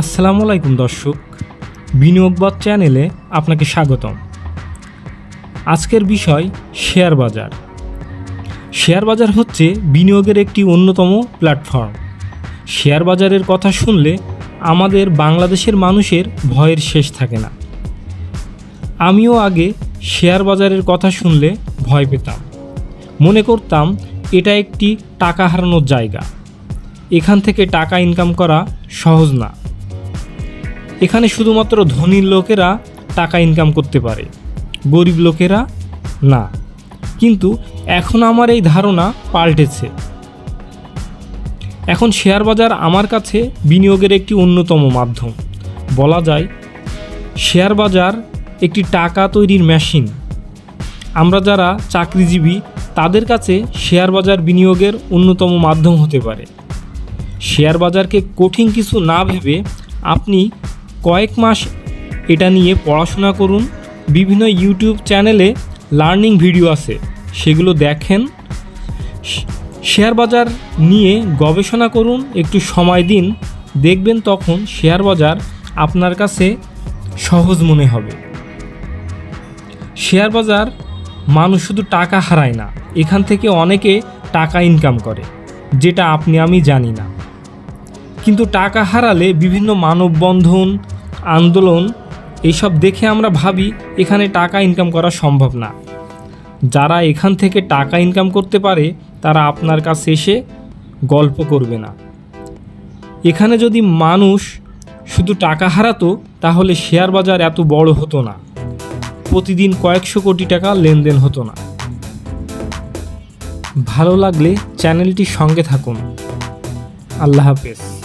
আসসালামু আলাইকুম দর্শক বিনিয়োগবাদ চ্যানেলে আপনাকে স্বাগতম। আজকের বিষয় শেয়ার বাজার। শেয়ার বাজার হচ্ছে বিনিয়োগের একটি অন্যতম প্ল্যাটফর্ম। শেয়ার বাজারের কথা শুনলে আমাদের বাংলাদেশের মানুষের ভয়ের শেষ থাকে না। আমিও আগে শেয়ার বাজারের কথা শুনলে ভয় পেতাম। মনে করতাম এটা একটি টাকা হারানোর জায়গা। এখান থেকে টাকা ইনকাম করা সহজ না। এখানে শুধুমাত্র ধনীর লোকেরা টাকা ইনকাম করতে পারে, গরিব লোকেরা না। কিন্তু এখন আমার এই ধারণা পাল্টেছে। এখন শেয়ার বাজার আমার কাছে বিনিয়োগের একটি অন্যতম মাধ্যম। বলা যায়, শেয়ার বাজার একটি টাকা তৈরির মেশিন। আমরা যারা চাকরিজীবী, তাদের কাছে শেয়ার বাজার বিনিয়োগের অন্যতম মাধ্যম হতে পারে। শেয়ার বাজারকে কঠিন কিছু না ভেবে আপনি কয়েক মাস এটা নিয়ে পড়াশোনা করুন। বিভিন্ন ইউটিউব চ্যানেলে লার্নিং ভিডিও আছে, সেগুলো দেখেন। শেয়ার বাজার নিয়ে গবেষণা করুন, একটু সময় দিন। দেখবেন তখন শেয়ার বাজার আপনার কাছে সহজ মনে হবে। শেয়ার বাজার মানুষ শুধু টাকা হারায় না, এখান থেকে অনেকে টাকা ইনকাম করে, যেটা আপনি, আমি জানি না। কিন্তু টাকা হারালে বিভিন্ন মানববন্ধন, আন্দোলন এইসব দেখে আমরা ভাবি এখানে টাকা ইনকাম করা সম্ভব না। যারা এখান থেকে টাকা ইনকাম করতে পারে, তারা আপনার কাছে এসে গল্প করবে না। এখানে যদি মানুষ শুধু টাকা হারাতো, তাহলে শেয়ার বাজার এত বড় হতো না। প্রতিদিন কয়েকশো কোটি টাকা লেনদেন হতো না। ভালো লাগলে চ্যানেলটির সঙ্গে থাকুন। আল্লাহ হাফেজ।